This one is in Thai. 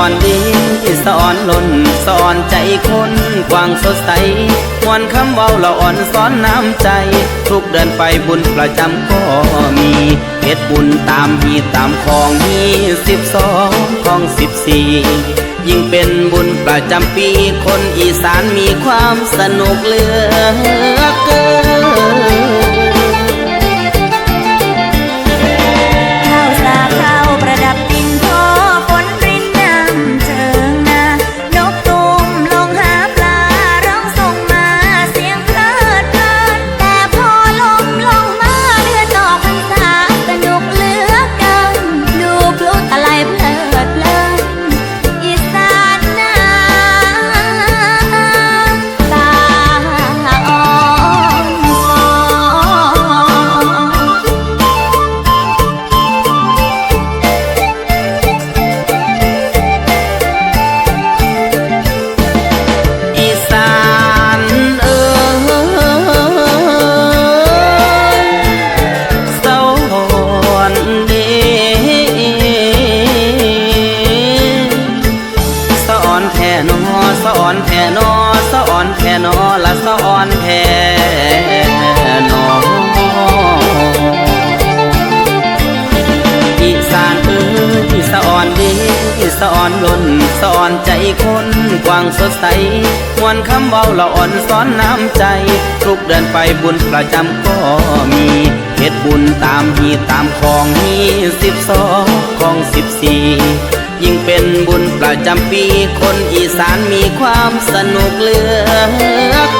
อนดีสอนล้นสอนใจคนกว้างสดใสมวนคำเว้าละอ่อนสอนน้ำใจ ทุกเดินไปบุญประจำก็มีเฮ็ดบุญตามฮีตามของฮีสิบสองของสิบสี่ยิ่งเป็นบุญประจำปีคนอีสานมีความสนุกเหลือเกิน นแท่นอสอนแท่นอสอนแท่นอละสอนแท่นออีสานเอ้ยสะอ่อนดีสะอ่อนล้นสะอ่อนใจคนกว้างสดใสมวนคำเว้าละอ่อนสอนน้ำใจ ทุกเดินไปบุญประจำก็มีเฮ็ดบุญตามฮีตามของฮีสิบสองของสิบสี่ ยิ่งเป็นบุญประจำปีคนอีสานมีความสนุกเหลือก